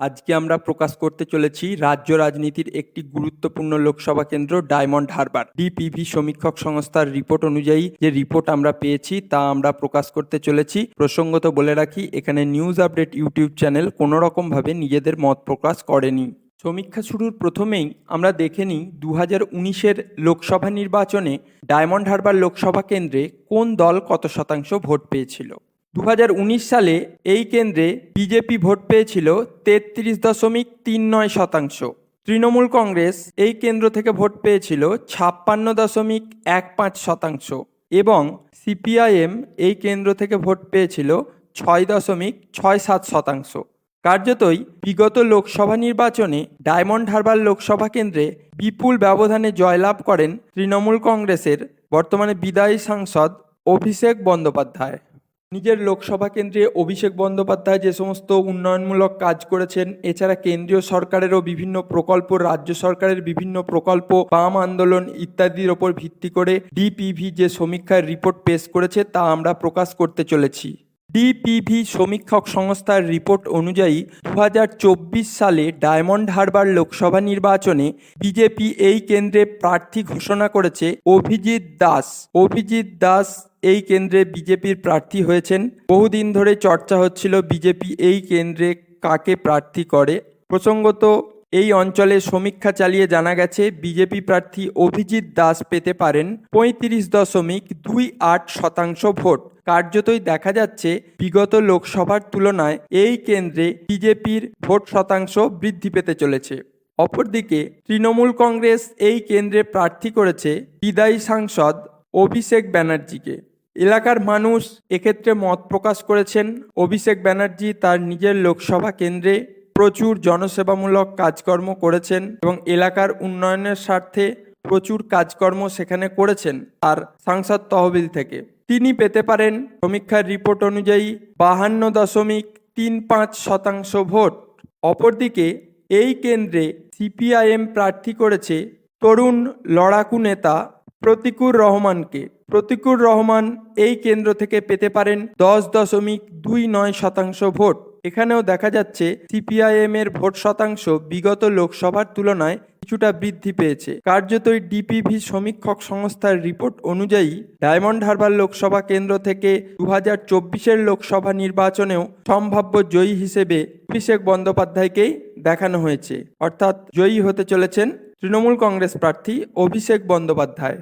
আজকে আমরা প্রকাশ করতে চলেছি রাজ্য রাজনীতির একটি গুরুত্বপূর্ণ লোকসভা কেন্দ্র, ডায়মন্ড হারবার। ডিপিভি সমীক্ষক সংস্থার রিপোর্ট অনুযায়ী যে রিপোর্ট আমরা পেয়েছি তা আমরা প্রকাশ করতে চলেছি। প্রসঙ্গত বলে রাখি, এখানে নিউজ আপডেট ইউটিউব চ্যানেল কোনো রকমভাবে নিজেদের মত প্রকাশ করেনি। সমীক্ষা শুরুর প্রথমেই আমরা দেখে নিই দু হাজার উনিশের লোকসভা নির্বাচনে ডায়মন্ড হারবার লোকসভা কেন্দ্রে কোন দল কত শতাংশ ভোট পেয়েছিল? দু হাজার উনিশ সালে এই কেন্দ্রে বিজেপি ভোট পেয়েছিল তেত্রিশ দশমিক তিন নয় শতাংশ। তৃণমূল কংগ্রেস এই কেন্দ্র থেকে ভোট পেয়েছিল ছাপ্পান্ন দশমিক এক পাঁচ শতাংশ। এবং সিপিআইএম এই কেন্দ্র থেকে ভোট পেয়েছিল ছয় দশমিক ছয় সাত শতাংশ। কার্যতই বিগত লোকসভা নির্বাচনে ডায়মন্ড হারবার লোকসভা কেন্দ্রে বিপুল ব্যবধানে জয়লাভ করেন তৃণমূল কংগ্রেসের বর্তমানে বিদায়ী সাংসদ অভিষেক বন্দ্যোপাধ্যায়। নিজের লোকসভা কেন্দ্রে অভিষেক বন্দ্যোপাধ্যায় যে সমস্ত উন্নয়নমূলক কাজ করেছেন, এছাড়া কেন্দ্রীয় সরকারেরও বিভিন্ন প্রকল্প, রাজ্য সরকারের বিভিন্ন প্রকল্প, বাম আন্দোলন ইত্যাদির ওপর ভিত্তি করে ডিপিভি যে সমীক্ষার রিপোর্ট পেশ করেছে, তা আমরা প্রকাশ করতে চলেছি। ডিপিভি সমীক্ষক সংস্থার রিপোর্ট অনুযায়ী দু হাজার চব্বিশ সালে ডায়মন্ড হারবার লোকসভা নির্বাচনে বিজেপি এই কেন্দ্রে প্রার্থী ঘোষণা করেছে অভিজিৎ দাস। অভিজিৎ দাস এই কেন্দ্রে বিজেপির প্রার্থী হয়েছেন। বহুদিন ধরে চর্চা হচ্ছিল বিজেপি এই কেন্দ্রে কাকে প্রার্থী করে। প্রসঙ্গত, এই অঞ্চলে সমীক্ষা চালিয়ে জানা গেছে, বিজেপি প্রার্থী অভিজিৎ দাস পেতে পারেন পঁয়ত্রিশ দশমিক দুই আট শতাংশ ভোট। কার্যতই দেখা যাচ্ছে, বিগত লোকসভার তুলনায় এই কেন্দ্রে বিজেপির ভোট শতাংশ বৃদ্ধি পেতে চলেছে। অপরদিকে, তৃণমূল কংগ্রেস এই কেন্দ্রে প্রার্থী করেছে বিদায়ী সাংসদ অভিষেক ব্যানার্জিকে। এলাকার মানুষ এক্ষেত্রে মত প্রকাশ করেছেন, অভিষেক ব্যানার্জি তার নিজের লোকসভা কেন্দ্রে প্রচুর জনসেবামূলক কাজকর্ম করেছেন এবং এলাকার উন্নয়নের স্বার্থে প্রচুর কাজকর্ম সেখানে করেছেন আর সাংসদ তহবিল থেকে। তিনি পেতে পারেন সমীক্ষার রিপোর্ট অনুযায়ী বাহান্ন দশমিক তিন পাঁচ শতাংশ ভোট। অপরদিকে এই কেন্দ্রে সিপিআইএম প্রার্থী করেছে তরুণ লড়াকু নেতা প্রতিকুর রহমানকে, প্রতিকুর রহমান এই কেন্দ্র থেকে পেতে পারেন দশ দশমিক দুই নয় শতাংশ ভোট। এখানেও দেখা যাচ্ছে সিপিআইএম এর ভোট শতাংশ বিগত লোকসভার তুলনায় কিছুটা বৃদ্ধি পেয়েছে। কার্যতই ডিপিভি সমীক্ষক সংস্থার রিপোর্ট অনুযায়ী ডায়মন্ড হারবার লোকসভা কেন্দ্র থেকে দু হাজার চব্বিশের লোকসভা নির্বাচনেও সম্ভাব্য জয়ী হিসেবে অভিষেক বন্দ্যোপাধ্যায়কেই দেখানো হয়েছে। অর্থাৎ জয়ী হতে চলেছেন তৃণমূল কংগ্রেস প্রার্থী অভিষেক বন্দ্যোপাধ্যায়।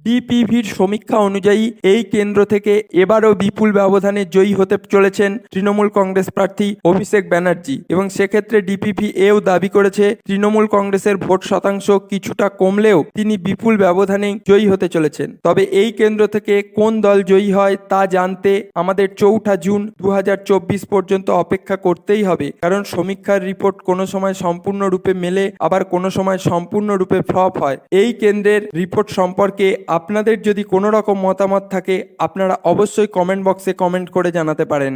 ডিপিভির সমীক্ষা অনুযায়ী এই কেন্দ্র থেকে এবারও বিপুল ব্যবধানে জয়ী হতে চলেছেন তৃণমূল কংগ্রেস প্রার্থী অভিষেক ব্যানার্জি এবং সেক্ষেত্রে ডিপিভি এও দাবি করেছে তৃণমূল কংগ্রেসের ভোট শতাংশ কিছুটা কমলেও তিনি বিপুল ব্যবধানে জয়ী হতে চলেছেন। তবে এই কেন্দ্র থেকে কোন দল জয়ী হয় তা জানতে আমাদের চৌঠা জুন দু হাজার চব্বিশ পর্যন্ত অপেক্ষা করতেই হবে। কারণ সমীক্ষার রিপোর্ট কোনো সময় সম্পূর্ণরূপে মেলে, আবার কোনো সময় সম্পূর্ণরূপে ফ্লপ হয়। এই কেন্দ্রের রিপোর্ট সম্পর্কে আপনাদের যদি কোনো রকম মতামত থাকে আপনারা অবশ্যই কমেন্ট বক্সে কমেন্ট করে জানাতে পারেন।